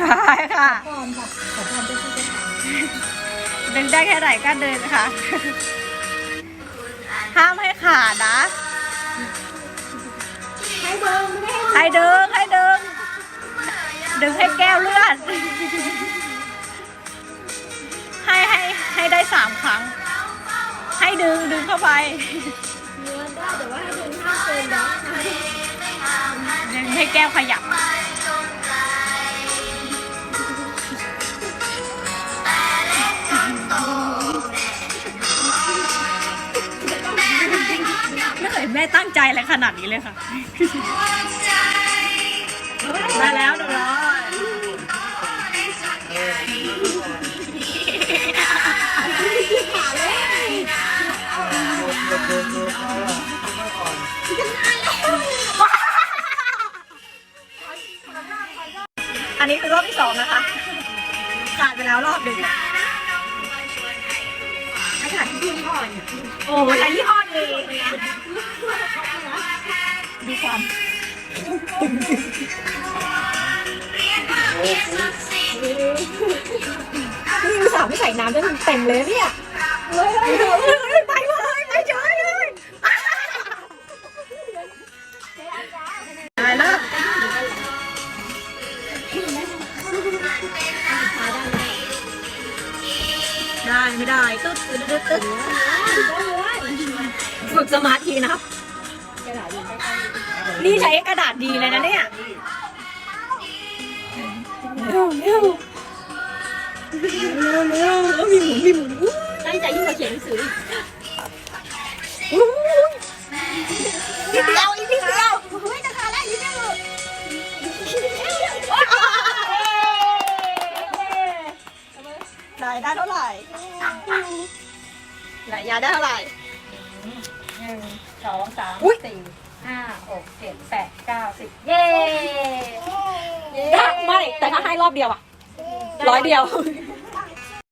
ใช่ค่ะพรค่ะขอพรเจ้าที่เจ้าทางดึงได้แค่ไหนก็เดินค่ะ ห้ามให้ขาดนะ ให้เดินไม่ได้ให้ดึงให้ดึงดึงให้แก้วเลือด ให้ให้ให้ได้สามครั้ง ให้ดึงดึงเข้าไปเนื้อได้แต่ว่าให้เดินห้ามเกินนะ ดึงให้แก้วขยับ แม่ตั้งใจอะไรขนาดนี้เลยค่ะได้แล้วเดี๋ยวรออันนี้คือรอบที่สองนะคะขาดไปแล้วรอบหนึ่งขนาดที่พี่พ่อเนี่ยโอ้ยใช้ยี่ห้อ ดีดูความนี่อุตส่าห์ไม่ใส่น้ำด้วยมันเต็มเลยเนี่ยเฮ้ยเฮ้ยเฮ้ยเฮ้ยไปเลย ได้ไม่ได้ตึ๊ดตึ๊ดตึ๊ดตึ๊ดฝึกสมาธินะครับ นี่ใช้กระดาษดีเลยนะเนี่ยเร็วเร็วเร็วเร็วเร็วมีหมุนมีหมุนตั้งใจยิ่งกว่าเขียนหนังสือ ไหนได้เท่าไหร่ไหนยาได้เท่าไหร่หนึ่งสองสามอุ๊ยสี่ห้าหกเจ็ดแปดเก้าสิบเย้ถ้าไม่ แต่ถ้าให้รอบเดียวอะร้อยเดียว